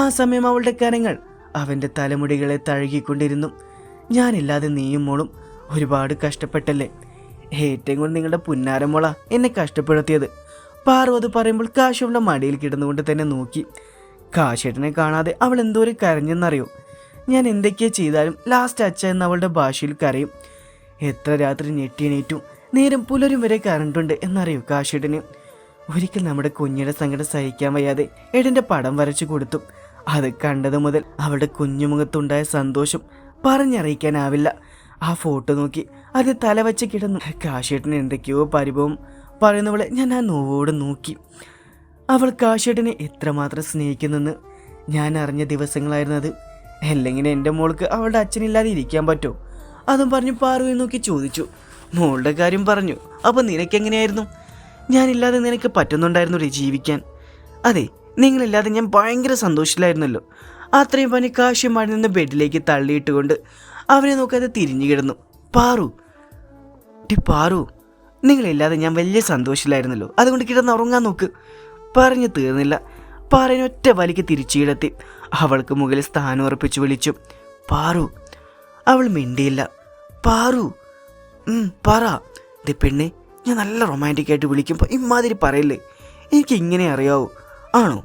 ആ സമയം അവളുടെ കരങ്ങൾ അവന്റെ തലമുടികളെ തഴുകിക്കൊണ്ടിരുന്നു. ഞാനില്ലാതെ നീയും മോളും ഒരുപാട് കഷ്ടപ്പെട്ടല്ലേ? ഏറ്റവും കൂടുതൽ നിങ്ങളുടെ പുന്നാരമോള എന്നെ കഷ്ടപ്പെടുത്തിയത്. പാറു അത് പറയുമ്പോൾ കാശുവിടെ മടിയിൽ കിടന്നുകൊണ്ട് തന്നെ നോക്കി. കാശേട്ടനെ കാണാതെ അവൾ എന്തോരം കരഞ്ഞെന്നറിയോ? ഞാൻ എന്തൊക്കെയാ ചെയ്താലും ലാസ്റ്റ് അച്ഛ എന്ന അവളുടെ ഭാഷയിൽ കരയും. എത്ര രാത്രി ഞെട്ടിയണേറ്റു നേരം പുലരും വരെ കരണ്ടുണ്ട് എന്നറിയോ കാശേട്ടന്? ഒരിക്കൽ നമ്മുടെ കുഞ്ഞിയുടെ സങ്കടം സഹിക്കാൻ വയ്യാതെ ഏടന്റെ പടം വരച്ചു കൊടുത്തു. അത് കണ്ടത് മുതൽ അവളുടെ കുഞ്ഞുമുഖത്തുണ്ടായ സന്തോഷം പറഞ്ഞറിയിക്കാനാവില്ല. ആ ഫോട്ടോ നോക്കി അത് തലവച്ച് കിടന്നു. കാശേട്ടന് എന്തൊക്കെയോ പരിഭവം പറയുന്നവളെ ഞാൻ ആ നോവോട് നോക്കി. അവൾ കാശേട്ടനെ എത്രമാത്രം സ്നേഹിക്കുന്നെന്ന് ഞാൻ അറിഞ്ഞ ദിവസങ്ങളായിരുന്നത് അല്ലെങ്കിൽ എന്റെ മോൾക്ക് അവളുടെ അച്ഛനില്ലാതെ ഇരിക്കാൻ പറ്റുമോ? അതും പറഞ്ഞു പാറുവിനെ നോക്കി ചോദിച്ചു. മോളുടെ കാര്യം പറഞ്ഞു. അപ്പോൾ നിനക്കെങ്ങനെയായിരുന്നു? ഞാനില്ലാതെ നിനക്ക് പറ്റുന്നുണ്ടായിരുന്നു ജീവിക്കാൻ. അതെ നിങ്ങളില്ലാതെ ഞാൻ ഭയങ്കര സന്തോഷത്തിലായിരുന്നല്ലോ. അത്രയും പനി കാശ്യം മഴ നിന്ന് ബെഡിലേക്ക് തള്ളിയിട്ടുകൊണ്ട് അവനെ നോക്കാതെ തിരിഞ്ഞു കിടന്നു. പാറു. ടി പാറു നിങ്ങളില്ലാതെ ഞാൻ വലിയ സന്തോഷത്തിലായിരുന്നല്ലോ. അതുകൊണ്ട് കിടന്ന് ഉറങ്ങാൻ നോക്ക്. പറഞ്ഞു തീർന്നില്ല. പാറേനെ ഒറ്റ വലിക്ക് തിരിച്ചു കിടത്തി. അവൾക്ക് മുകളിൽ സ്ഥാനം ഉറപ്പിച്ചു വിളിച്ചു. പാറു. അവൾ മിണ്ടിയില്ല. പാറു. പറ. ദേ പെണ്ണെ ഞാൻ നല്ല റൊമാന്റിക് ആയിട്ട് വിളിക്കുമ്പോൾ ഇമാതിരി പറയില്ലേ? എനിക്ക് ഇങ്ങനെ അറിയാവൂ. ആണോ?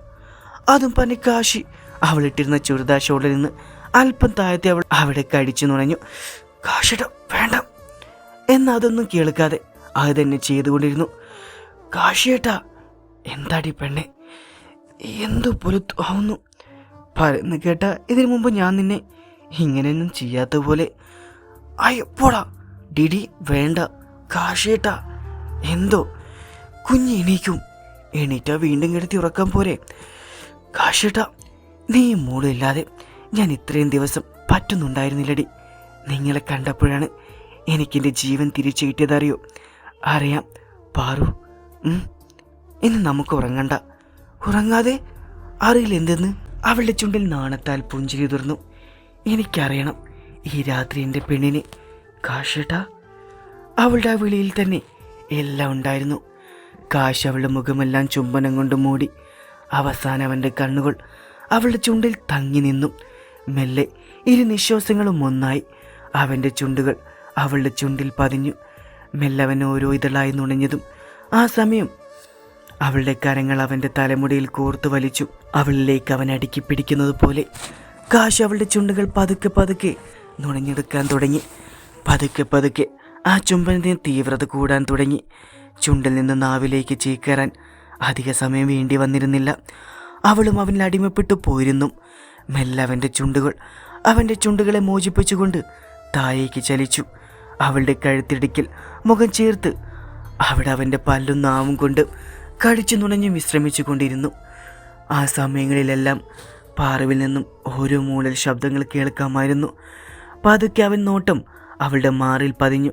അതും പനി കാശി അവളിട്ടിരുന്ന ചുരിദാർ ഷോളിൽ നിന്ന് അല്പം താഴത്തെ അവൾ അവിടെ കടിച്ചു നുണഞ്ഞു കാശിട വേണ്ട. എന്നതൊന്നും കേൾക്കാതെ അത് തന്നെ ചെയ്തുകൊണ്ടിരുന്നു. കാശിയേട്ടാ എന്താടി പെണ്ണെ എന്തു പോലെ ആവുന്നു കേട്ട ഇതിനു മുമ്പ് ഞാൻ നിന്നെ ഇങ്ങനെയൊന്നും ചെയ്യാത്ത പോലെ. അയ്യപ്പോടാ ഡിഡി വേണ്ട കാശേട്ടാ എന്തോ കുഞ്ഞ് എണീക്കും. എണീറ്റാ വീണ്ടും കിടത്തി ഉറക്കാൻ പോരെ. കാശേട്ട നീ മൂളില്ലാതെ ഞാൻ ഇത്രയും ദിവസം പറ്റുന്നുണ്ടായിരുന്നില്ലടി. നിങ്ങളെ കണ്ടപ്പോഴാണ് എനിക്കെന്റെ ജീവൻ തിരിച്ചു കിട്ടിയതറിയോ? അറിയാം പാറു. ഇന്ന് നമുക്ക് ഉറങ്ങണ്ട. ഉറങ്ങാതെ അറിയില്ല എന്തെന്ന്. അവളുടെ ചുണ്ടിൽ നാണത്താൽ പുഞ്ചിരി തുറന്നു എനിക്കറിയണം ഈ രാത്രി എന്റെ പെണ്ണിനെ. കാശേട്ടാ അവളുടെ ആ വിളിയിൽ തന്നെ എല്ലാം ഉണ്ടായിരുന്നു. കാശ് അവളുടെ മുഖമെല്ലാം ചുംബനം കൊണ്ട് മൂടി. അവസാനം അവന്റെ കണ്ണുകൾ അവളുടെ ചുണ്ടിൽ തങ്ങി നിന്നു. മെല്ലെ ഇരു നിശ്വാസങ്ങളും ഒന്നായി. അവന്റെ ചുണ്ടുകൾ അവളുടെ ചുണ്ടിൽ പതിഞ്ഞു. മെല്ലവൻ ഓരോ ഇതളായി നുണഞ്ഞതും ആ സമയം അവളുടെ കരങ്ങൾ അവന്റെ തലമുടിയിൽ കോർത്തു വലിച്ചു. അവളിലേക്ക് അവൻ അടുക്കി പിടിക്കുന്നത് പോലെ കാശ് അവളുടെ ചുണ്ടുകൾ പതുക്കെ പതുക്കെ നുണഞ്ഞെടുക്കാൻ തുടങ്ങി. പതുക്കെ പതുക്കെ ആ ചുംബനത്തിന് തീവ്രത കൂടാൻ തുടങ്ങി. ചുണ്ടിൽ നിന്ന് നാവിലേക്ക് ചീക്കേറാൻ അധിക സമയം വേണ്ടി വന്നിരുന്നില്ല. അവളും അവനിൽ അടിമപ്പെട്ടു പോയിരുന്നു. മെല്ലെ അവന്റെ ചുണ്ടുകൾ അവന്റെ ചുണ്ടുകളെ മോചിപ്പിച്ചുകൊണ്ട് താഴേക്ക് ചലിച്ചു. അവളുടെ കഴുത്തിടിക്കൽ മുഖം ചേർത്ത് അവിടെ അവന്റെ പല്ലും നാവും കൊണ്ട് കടിച്ചു നുണഞ്ഞു വിശ്രമിച്ചു കൊണ്ടിരുന്നു ആ സമയങ്ങളിലെല്ലാം പാറവിൽ നിന്നും ഓരോ മൂളൽ ശബ്ദങ്ങൾ കേൾക്കാമായിരുന്നു. പതുക്കെ അവൻ നോട്ടം അവളുടെ മാറിൽ പതിഞ്ഞു.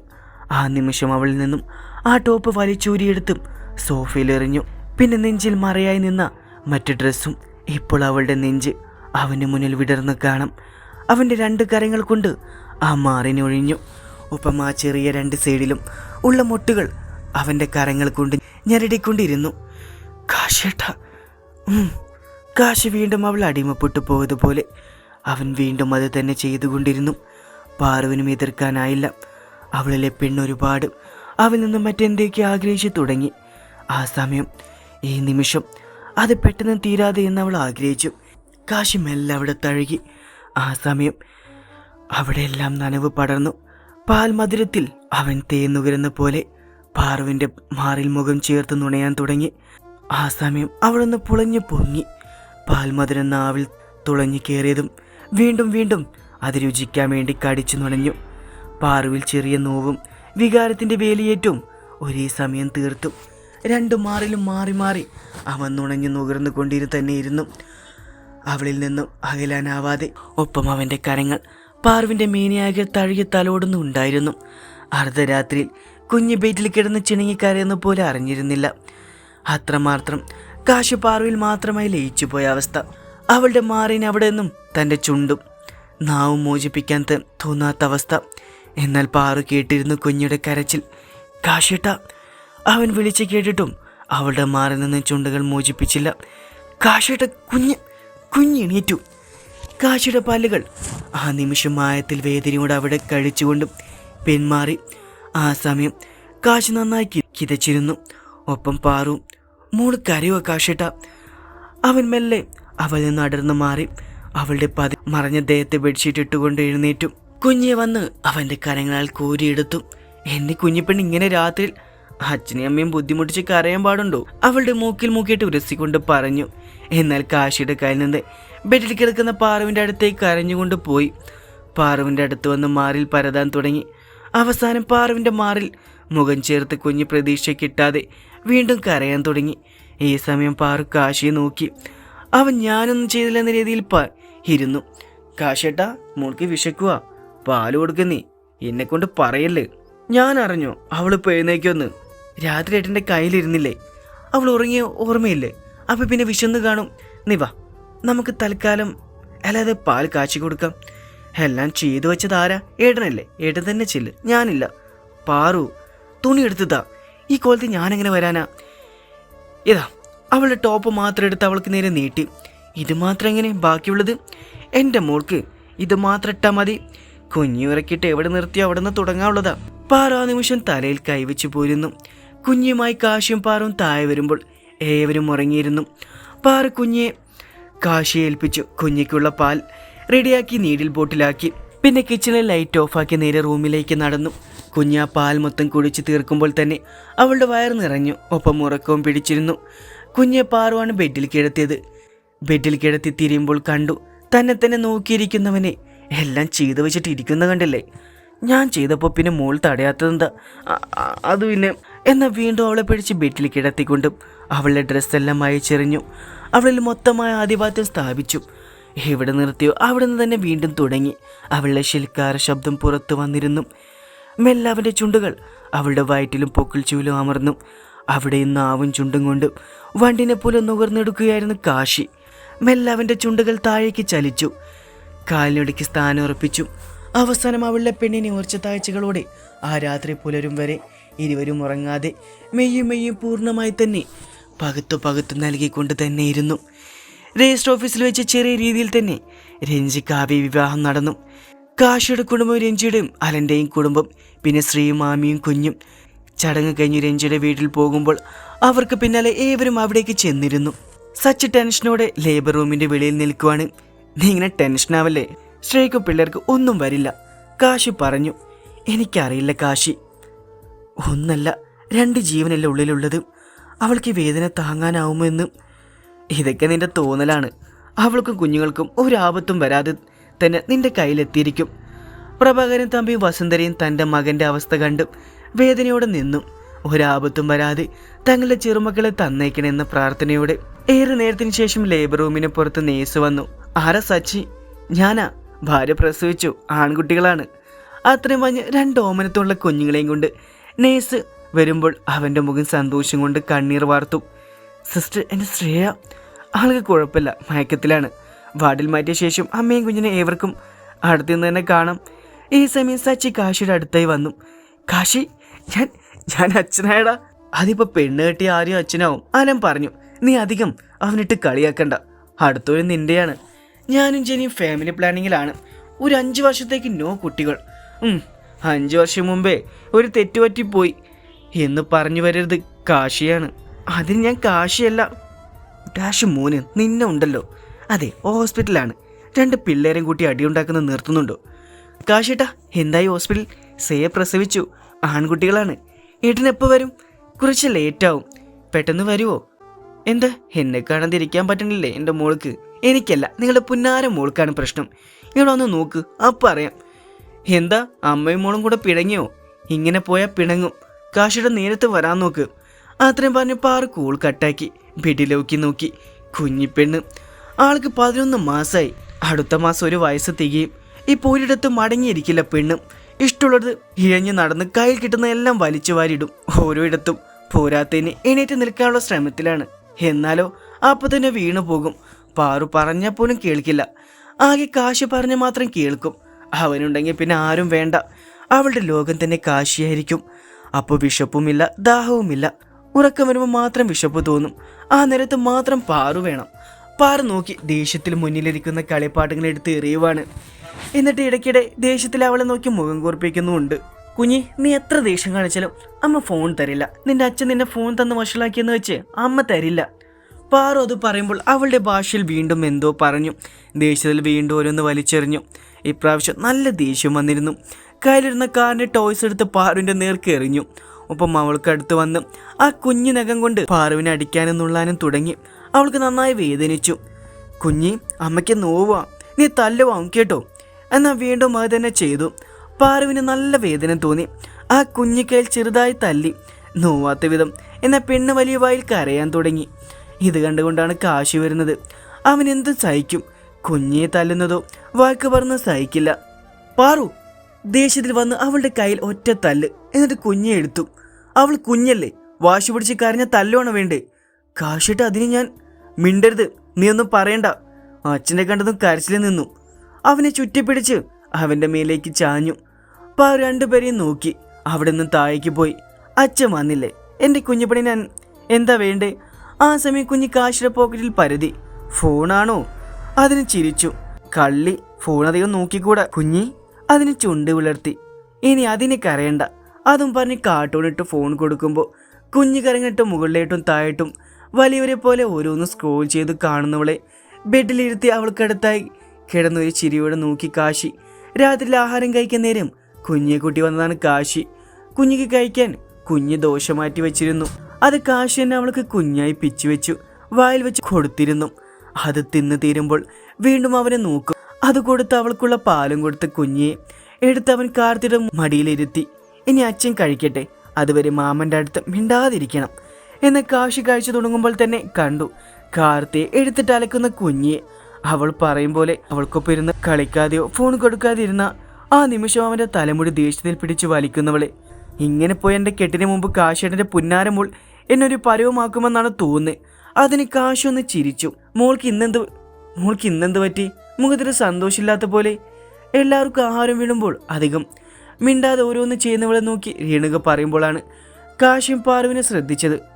ആ നിമിഷം അവളിൽ നിന്നും ആ ടോപ്പ് വലിച്ചൂരിയെടുത്തും സോഫയിൽ എറിഞ്ഞു പിന്നെ നെഞ്ചിൽ മറയായി നിന്ന മറ്റു ഡ്രസ്സും ഇപ്പോൾ അവളുടെ നെഞ്ച് അവന് മുന്നിൽ വിടർന്ന് കാണാം. അവന്റെ രണ്ട് കരങ്ങൾ കൊണ്ട് ആ മാറിനൊഴിഞ്ഞു ഒപ്പം ആ ചെറിയ രണ്ട് സൈഡിലും ഉള്ള മുട്ടുകൾ അവന്റെ കരങ്ങൾ കൊണ്ട് ഞെരടിക്കൊണ്ടിരുന്നു. കാശേട്ട. കാശ് വീണ്ടും അവൾ അടിമപ്പെട്ടു പോയതുപോലെ അവൻ വീണ്ടും അത് തന്നെ ചെയ്തുകൊണ്ടിരുന്നു. പാറുവിനും എതിർക്കാനായില്ല. അവളിലെ പെണ്ണൊരുപാട് അവൽ നിന്നും മറ്റെന്തൊക്കെ ആഗ്രഹിച്ചു തുടങ്ങി. ആ സമയം ഈ നിമിഷം അത് പെട്ടെന്ന് തീരാതെ എന്ന് അവൾ ആഗ്രഹിച്ചു. കാശി മെല്ലെ അവിടെ തഴുകി. ആ സമയം അവിടെയെല്ലാം നനവ് പടർന്നു. പാൽ മധുരത്തിൽ അവൻ തേന്നുകരുന്ന പോലെ പാർവിന്റെ മാറിൽ മുഖം ചേർത്ത് നുണയാൻ തുടങ്ങി. ആ സമയം അവളൊന്ന് പുളഞ്ഞു പൊങ്ങി. പാൽമധുരം നാവിൽ തുളഞ്ഞു കയറിയതും വീണ്ടും വീണ്ടും അത് രുചിക്കാൻ വേണ്ടി കടിച്ചു നുണഞ്ഞു. പാറുവിൽ ചെറിയ നോവും വികാരത്തിന്റെ വേലിയേറ്റവും ഒരേ സമയം തീർത്തു. രണ്ടു മാറിലും മാറി മാറി അവൻ നുണഞ്ഞു നുകർന്നു കൊണ്ടിരു തന്നെയിരുന്നു അവളിൽ നിന്നും അകലാനാവാതെ ഒപ്പം അവന്റെ കരങ്ങൾ പാർവിന്റെ മീനിയാകെ തഴുകി തലോടുന്നുണ്ടായിരുന്നു. അർദ്ധരാത്രിയിൽ കുഞ്ഞു ബേറ്റിൽ കിടന്ന് ചിണുങ്ങിക്കരയെന്ന് കരയുന്ന പോലെ അറിഞ്ഞിരുന്നില്ല. അത്രമാത്രം കാശ് പാർവിൽ മാത്രമായി ലയിച്ചു പോയ അവസ്ഥ അവളുടെ മാറിന് അവിടെ നിന്നും തന്റെ ചുണ്ടും നാവും മോചിപ്പിക്കാൻ തോന്നാത്ത അവസ്ഥ എന്നാൽ പാറു കേട്ടിരുന്നു കുഞ്ഞിയുടെ കരച്ചിൽ. കാശിട്ട അവൻ വിളിച്ചു കേട്ടിട്ടും അവളുടെ മാറിൽ നിന്ന് ചുണ്ടുകൾ മോചിപ്പിച്ചില്ല. കാശിട്ട കുഞ്ഞ് കുഞ്ഞെണീറ്റു കാശിയുടെ പല്ലുകൾ ആ നിമിഷം മായത്തിൽ വേദനയോട് അവിടെ കഴിച്ചുകൊണ്ടും പിന്മാറി. ആ സമയം കാശ് നന്നായി കിതച്ചിരുന്നു. ഒപ്പം പാറു മോൾ കരയോ കാശേട്ട? അവൻ മെല്ലെ അവളിൽ നിന്ന് അടർന്നു മാറി. അവളുടെ പതി മറഞ്ഞ ദേഹത്തെ ബെഡ്ഷീറ്റ് ഇട്ടുകൊണ്ട് എഴുന്നേറ്റു. കുഞ്ഞെ വന്ന് അവന്റെ കരങ്ങളാൽ കോരിയെടുത്തു. എന്നെ കുഞ്ഞിപ്പെണ്ണ് ഇങ്ങനെ രാത്രി അച്ഛനെയും അമ്മയും ബുദ്ധിമുട്ടിച്ച് കരയാൻ പാടുണ്ടോ? അവളുടെ മൂക്കിൽ മൂക്കിയിട്ട് ഉരസിക്കൊണ്ട് പറഞ്ഞു. എന്നാൽ കാശിയുടെ കയ്യിൽ നിന്ന് ബെഡിൽ കിടക്കുന്ന പാറുവിന്റെ അടുത്തേക്ക് കരഞ്ഞുകൊണ്ട് പോയി. പാറുവിന്റെ അടുത്ത് വന്ന് മാറിൽ പരതാൻ തുടങ്ങി. അവസാനം പാറുവിന്റെ മാറിൽ മുഖം ചേർത്ത് കുഞ്ഞ് പ്രതീക്ഷ കിട്ടാതെ വീണ്ടും കരയാൻ തുടങ്ങി. ഈ സമയം പാറു കാശിയെ നോക്കി. അവൻ ഞാനൊന്നും ചെയ്തില്ലെന്ന രീതിയിൽ പ ഇരുന്നു. കാശേട്ടാ മോൾക്ക് വിശക്കുക പാൽ കൊടുക്കുന്നേ എന്നെ കൊണ്ട് പറയല്ലേ. ഞാൻ അറിഞ്ഞു. അവൾ എഴുന്നേക്കൊന്ന്. രാത്രി ഏട്ടന്റെ കയ്യിലിരുന്നില്ലേ. അവൾ ഉറങ്ങിയ ഓർമ്മയില്ലേ. അപ്പം പിന്നെ വിശന്ന് കാണും. നീ വാ. നമുക്ക് തൽക്കാലം അല്ലാതെ പാൽ കാച്ചി കൊടുക്കാം. എല്ലാം ചെയ്തു വെച്ചത് ആരാ? ഏട്ടനല്ലേ. ഏട്ടൻ തന്നെ ചെല്ല്. ഞാനില്ല. പാറു തുണി എടുത്തതാ. ഈ കോലത്തിൽ ഞാനെങ്ങനെ വരാനാ? ഇതാ. അവളുടെ ടോപ്പ് മാത്രം എടുത്ത് അവൾക്ക് നേരെ നീട്ടി. ഇത് മാത്രം എങ്ങനെ ബാക്കിയുള്ളത്? എന്റെ മോൾക്ക് ഇത് മാത്രം ഇട്ടാൽ മതി. കുഞ്ഞു ഇറക്കിയിട്ട് എവിടെ നിർത്തിയോ അവിടെ നിന്ന് തുടങ്ങാനുള്ളതാ. പാറ ആ നിമിഷം തലയിൽ കൈവച്ചു പോരുന്നു. കുഞ്ഞുമായി കാശും പാറും താഴെ വരുമ്പോൾ ഏവരും ഉറങ്ങിയിരുന്നു. പാറ കുഞ്ഞിയെ കാശി ഏൽപ്പിച്ചു. കുഞ്ഞിക്കുള്ള പാൽ റെഡിയാക്കി നീഡിൽ ബോട്ടിലാക്കി. പിന്നെ കിച്ചണിൽ ലൈറ്റ് ഓഫാക്കി നേരെ റൂമിലേക്ക് നടന്നു. കുഞ്ഞ് പാൽ മൊത്തം കുടിച്ച് തീർക്കുമ്പോൾ തന്നെ അവളുടെ വയർ നിറഞ്ഞു. ഒപ്പം ഉറക്കവും പിടിച്ചിരുന്നു. കുഞ്ഞെ പാറുവാണ് ബെഡിൽ കിടത്തിയത്. ബെഡിൽ കിടത്തി തിരിയുമ്പോൾ കണ്ടു. തന്നെ തന്നെ നോക്കിയിരിക്കുന്നവനെ. എല്ലാം ചെയ്തു വെച്ചിട്ട് ഇരിക്കുന്ന കണ്ടില്ലേ? ഞാൻ ചെയ്തപ്പോൾ പിന്നെ മോൾ തടയാത്തതെന്താ? അത് പിന്നെ. എന്നാൽ വീണ്ടും അവളെ പിടിച്ച് ബെഡിൽ കിടത്തിക്കൊണ്ടും അവളുടെ ഡ്രസ്സെല്ലാം അയച്ചെറിഞ്ഞു. അവളിൽ മൊത്തമായ ആധിപത്യം സ്ഥാപിച്ചു. എവിടെ നിർത്തിയോ അവിടെ നിന്ന് തന്നെ വീണ്ടും തുടങ്ങി. അവളുടെ ശിൽക്കാര ശബ്ദം പുറത്തു വന്നിരുന്നു. മെല്ലെ അവന്റെ ചുണ്ടുകൾ അവളുടെ വയറ്റിലും പൊക്കിൽ ചൂലും അമർന്നു. അവിടെ നാവും ചുണ്ടും കൊണ്ട് വണ്ടിനെ പോലെ നുകർന്നെടുക്കുകയായിരുന്നു കാശി. മെല്ലെ അവന്റെ ചുണ്ടുകൾ താഴേക്ക് ചലിച്ചു. കാലിനൊടുക്കി സ്ഥാനം ഉറപ്പിച്ചു അവസാനം അവളുടെ പെണ്ണിനെ ഉറച്ച താഴ്ചകളോടെ ആ രാത്രി പുലരും വരെ ഇരുവരും ഉറങ്ങാതെ മെയ്യും മെയ്യും പൂർണമായി തന്നെ പകുത്തു പകുത്തു നൽകിക്കൊണ്ട് തന്നെ ഇരുന്നു. രജിസ്റ്റർ ഓഫീസിൽ വെച്ച് ചെറിയ രീതിയിൽ തന്നെ രഞ്ജി കാവ്യ വിവാഹം നടന്നു. കാശിയുടെ കുടുംബം രഞ്ജിയുടെയും അലന്റെയും കുടുംബം പിന്നെ ശ്രീയും മാമിയും കുഞ്ഞും. ചടങ്ങ് കഴിഞ്ഞ് രഞ്ജിയുടെ വീട്ടിൽ പോകുമ്പോൾ അവർക്ക് പിന്നാലെ ഏവരും അവിടേക്ക് ചെന്നിരുന്നു. സച്ച് ടെൻഷനോടെ ലേബർ റൂമിന്റെ വെളിയിൽ നിൽക്കുവാണ്. നീ ഇങ്ങനെ ടെൻഷനാവല്ലേ ശ്രേയ്ക്ക് പിള്ളേർക്ക് ഒന്നും വരില്ല. കാശി പറഞ്ഞു. എനിക്കറിയില്ല കാശി. ഒന്നല്ല രണ്ട് ജീവനല്ല ഉള്ളിലുള്ളത്. അവൾക്ക് വേദന താങ്ങാനാവുമോ എന്ന് ഇതൊക്കെ നിന്റെ തോന്നലാണ്. അവൾക്കും കുഞ്ഞുങ്ങൾക്കും ഒരാപത്തും വരാതെ തന്നെ നിന്റെ കയ്യിലെത്തിയിരിക്കും. പ്രഭാകരൻ തമ്പിയും വസുന്ധരയും തന്റെ മകന്റെ അവസ്ഥ കണ്ടും വേദനയോടെ നിന്നും ഒരാപത്തും വരാതെ തങ്ങളുടെ ചെറുമക്കളെ തന്നേക്കണമെന്ന പ്രാർത്ഥനയോടെ ഏറെ നേരത്തിന് ശേഷം ലേബർ റൂമിന് പുറത്ത് നേഴ്സ് വന്നു. ആരാ സച്ചി? ഞാനാ. ഭാര്യ പ്രസവിച്ചു. ആൺകുട്ടികളാണ്. അത്രയും പറഞ്ഞ് രണ്ട് ഓമനത്തുള്ള കുഞ്ഞുങ്ങളെയും കൊണ്ട് നേഴ്സ് വരുമ്പോൾ അവന്റെ മുഖം സന്തോഷം കൊണ്ട് കണ്ണീർ വാർത്തു. സിസ്റ്റർ എന്റെ ശ്രേയ. ആൾക്ക് കുഴപ്പമില്ല. മയക്കത്തിലാണ്. വാർഡിൽ മാറ്റിയ ശേഷം അമ്മയും കുഞ്ഞിനെ ഏവർക്കും അടുത്തു നിന്ന് തന്നെ കാണാം. ഈ സമയം സച്ചി കാശിയുടെ അടുത്തായി വന്നു. കാശി ഞാൻ ഞാൻ അച്ഛനായടാ. അതിപ്പോൾ പെണ്ണ് കെട്ടിയ ആരും അച്ഛനാവും. ആനം പറഞ്ഞു. നീ അധികം അവനിട്ട് കളിയാക്കണ്ട. അടുത്തൊരു നിന്റെയാണ്. ഞാനും ജനിയും ഫാമിലി പ്ലാനിങ്ങിലാണ് ഒരു അഞ്ച് വർഷത്തേക്ക് നോ കുട്ടികൾ. അഞ്ച് വർഷം മുമ്പേ ഒരു തെറ്റുപറ്റിപ്പോയി എന്ന് പറഞ്ഞു വരരുത് കാശിയാണ്. അതിന് ഞാൻ കാശിയല്ല. ഡാഷ് മോന് നിന്നെ ഉണ്ടല്ലോ. അതെ ഹോസ്പിറ്റലാണ് രണ്ട് പിള്ളേരെയും കൂട്ടി അടിയുണ്ടാക്കുന്നത് നിർത്തുന്നുണ്ടോ? കാശേട്ടാ എന്തായി ഹോസ്പിറ്റൽ സേയെ പ്രസവിച്ചു. ആൺകുട്ടികളാണ്. ഏട്ടൻ എപ്പോൾ വരും? കുറച്ച് ലേറ്റാവും പെട്ടെന്ന് വരുമോ എന്താ എന്നെ കാണാതിരിക്കാൻ പറ്റണില്ലേ എന്റെ മോൾക്ക്? എനിക്കല്ല നിങ്ങളുടെ പുന്നാര മോൾക്കാണ് പ്രശ്നം. ഇവിടെ ഒന്ന് നോക്ക് അപ്പം അറിയാം എന്താ അമ്മയും മോളും കൂടെ പിണങ്ങിയോ? ഇങ്ങനെ പോയാൽ പിണങ്ങും. കാശിയുടെ നേരത്ത് വരാൻ നോക്ക്. അത്രയും പറഞ്ഞ് പാറ കൂൾ കട്ടാക്കി ബെഡിലോക്കി നോക്കി. കുഞ്ഞിപ്പെണ്ണ് ആൾക്ക് പതിനൊന്ന് മാസമായി അടുത്ത മാസം ഒരു വയസ്സ് തികയും. ഇപ്പോൾ ഒരിടത്ത് മടങ്ങിയിരിക്കില്ല പെണ്ണ്. ഇഷ്ടമുള്ളത് ഇഴഞ്ഞു നടന്ന് കയ്യിൽ കിട്ടുന്ന എല്ലാം വലിച്ചു വാരിയിടും ഓരോയിടത്തും പോരാത്തതിന് എണീറ്റ് നിൽക്കാനുള്ള ശ്രമത്തിലാണ്. എന്നാലോ അപ്പൊ തന്നെ വീണു പോകും പാറു പറഞ്ഞാൽ പോലും കേൾക്കില്ല. ആകെ കാശി പറഞ്ഞ മാത്രം കേൾക്കും. അവനുണ്ടെങ്കിൽ പിന്നെ ആരും വേണ്ട. അവളുടെ ലോകം തന്നെ കാശിയായിരിക്കും. അപ്പോൾ വിശപ്പുമില്ല ദാഹവുമില്ല. ഉറക്കം വരുമ്പോൾ മാത്രം വിശപ്പ് തോന്നും. ആ നേരത്ത് മാത്രം പാറു വേണം. പാറു നോക്കി ദേഷ്യത്തിൽ മുന്നിലിരിക്കുന്ന കളിപ്പാട്ടങ്ങൾ എടുത്ത് എറിയുവാണ്. എന്നിട്ട് ഇടയ്ക്കിടെ ദേഷ്യത്തിൽ അവളെ നോക്കി മുഖം കൂർപ്പിക്കുന്നുമുണ്ട്. കുഞ്ഞി നീ എത്ര ദേഷ്യം കാണിച്ചാലും അമ്മ ഫോൺ തരില്ല. നിന്റെ അച്ഛൻ നിന്നെ ഫോൺ തന്ന് വഷളാക്കിയെന്ന് വെച്ച് അമ്മ തരില്ല. പാറു അത് പറയുമ്പോൾ അവളുടെ ഭാഷയിൽ വീണ്ടും എന്തോ പറഞ്ഞു. ദേഷ്യത്തിൽ വീണ്ടും ഓരോന്ന് വലിച്ചെറിഞ്ഞു. ഇപ്രാവശ്യം നല്ല ദേഷ്യം വന്നിരുന്നു. കയ്യിലിരുന്ന കാറിന്റെ ടോയ്സ് എടുത്ത് പാറുവിന്റെ നേർക്ക് എറിഞ്ഞു. ഒപ്പം അവൾക്ക് അടുത്ത് വന്ന് ആ കുഞ്ഞു നഖം കൊണ്ട് പാറുവിനെ അടിക്കാനും നുള്ളാനും തുടങ്ങി. അവൾക്ക് നന്നായി വേദനിച്ചു. കുഞ്ഞി അമ്മയ്ക്ക് നോവാ നീ തല്ലുവാം കേട്ടോ. എന്നാൽ വീണ്ടും അത് തന്നെ ചെയ്തു. പാറുവിന് നല്ല വേദന തോന്നി. ആ കുഞ്ഞിക്കയിൽ ചെറുതായി തല്ലി. നോവാത്ത വിധം. എന്നാൽ പെണ്ണ് വലിയ വായിൽ കരയാൻ തുടങ്ങി. ഇത് കണ്ടുകൊണ്ടാണ് കാശി വരുന്നത്. അവൻ എന്തും സഹിക്കും? കുഞ്ഞിയെ തല്ലുന്നതോ? വാക്ക് പറഞ്ഞ് സഹിക്കില്ല. പാറു ദേഷ്യത്തിൽ വന്ന് അവളുടെ കയ്യിൽ ഒറ്റ തല്ല്. എന്നിട്ട് കുഞ്ഞെ എടുത്തു. അവൾ കുഞ്ഞല്ലേ? വാശി പിടിച്ച് കരഞ്ഞ തല്ലുവാണ് വേണ്ടേ? കാശിട്ട് അതിന് ഞാൻ മിണ്ടരുത്. നീ ഒന്നും പറയണ്ട. അച്ഛനെ കണ്ടതും കരച്ചിൽ നിന്നു. അവനെ ചുറ്റിപ്പിടിച്ച് അവന്റെ മേലേക്ക് ചാഞ്ഞു. പാറു രണ്ടുപേരെയും നോക്കി. അവിടെ നിന്ന് താഴേക്ക് പോയി. അച്ഛൻ വന്നില്ലേ? എന്റെ കുഞ്ഞുപണി ഞാൻ എന്താ വേണ്ടേ? ആ സമയം കുഞ്ഞ് കാശിയുടെ പോക്കറ്റിൽ പരതി. ഫോണാണോ? അതിന് ചിരിച്ചു. കള്ളി ഫോൺ അധികം നോക്കിക്കൂടാ കുഞ്ഞി? അതിന് ചുണ്ട് വിളർത്തി. ഇനി അതിനെ കരയണ്ട. അതും പറഞ്ഞ് കാർട്ടൂണിട്ട് ഫോൺ കൊടുക്കുമ്പോൾ കുഞ്ഞു കരങ്ങിട്ട് മുകളിലേട്ടും താഴോട്ടും വലിയവരെ പോലെ ഓരോന്ന് സ്ക്രോൾ ചെയ്ത് കാണുന്നവളെ ബെഡിലിരുത്തി അവൾക്കടുത്തായി കിടന്നൊരു ചിരിയോടെ നോക്കി കാശി. രാത്രി ആഹാരം കഴിക്കാൻ നേരം കുഞ്ഞിയെ കുട്ടി വന്നതാണ് കാശി. കുഞ്ഞിക്ക് കഴിക്കാൻ കുഞ്ഞ് ദോശ മാറ്റി വെച്ചിരുന്നു. അത് കാശ് തന്നെ അവൾക്ക് കുഞ്ഞായി പിച്ചു വെച്ചു വായിൽ വെച്ച് കൊടുത്തിരുന്നു. അത് തിന്നു തീരുമ്പോൾ വീണ്ടും അവനെ നോക്കും. അത് കൊടുത്ത് അവൾക്കുള്ള പാലും കൊടുത്ത് കുഞ്ഞിയെ എടുത്ത് അവൻ കാർത്തിയുടെ മടിയിലിരുത്തി. ഇനി അച്ഛൻ കഴിക്കട്ടെ അതുവരെ മാമന്റെ അടുത്ത് മിണ്ടാതിരിക്കണം. എന്ന് കാശി കഴിച്ചു തുടങ്ങുമ്പോൾ തന്നെ കണ്ടു കാർത്തിയെ എടുത്തിട്ട് അലക്കുന്ന കുഞ്ഞിയെ. അവൾ പറയും പോലെ അവൾക്കൊപ്പം ഇരുന്ന് കളിക്കാതെയോ ഫോൺ കൊടുക്കാതിരുന്ന ആ നിമിഷം അവന്റെ തലമുടി ദേഷ്യത്തിൽ പിടിച്ച് വലിക്കുന്നവളെ. ഇങ്ങനെ പോയി എന്റെ കെട്ടിന് മുമ്പ് കാശേട്ടന്റെ പുന്നാരമോൾ എന്നൊരു പരവുമാക്കുമെന്നാണ് തോന്നുന്നത്. അതിന് കാശൊന്ന് ചിരിച്ചു. മോൾക്ക് ഇന്നെന്ത് മോൾക്ക് ഇന്നെന്ത് പറ്റി? മുഖത്തിന് സന്തോഷമില്ലാത്ത പോലെ എല്ലാവർക്കും ആഹാരം വീഴുമ്പോൾ അധികം. മിണ്ടാതെ ഓരോന്ന് ചെയ്യുന്നവളെ നോക്കി രേണുക പറയുമ്പോഴാണ് കാശും പാറുവിനെ ശ്രദ്ധിച്ചത്.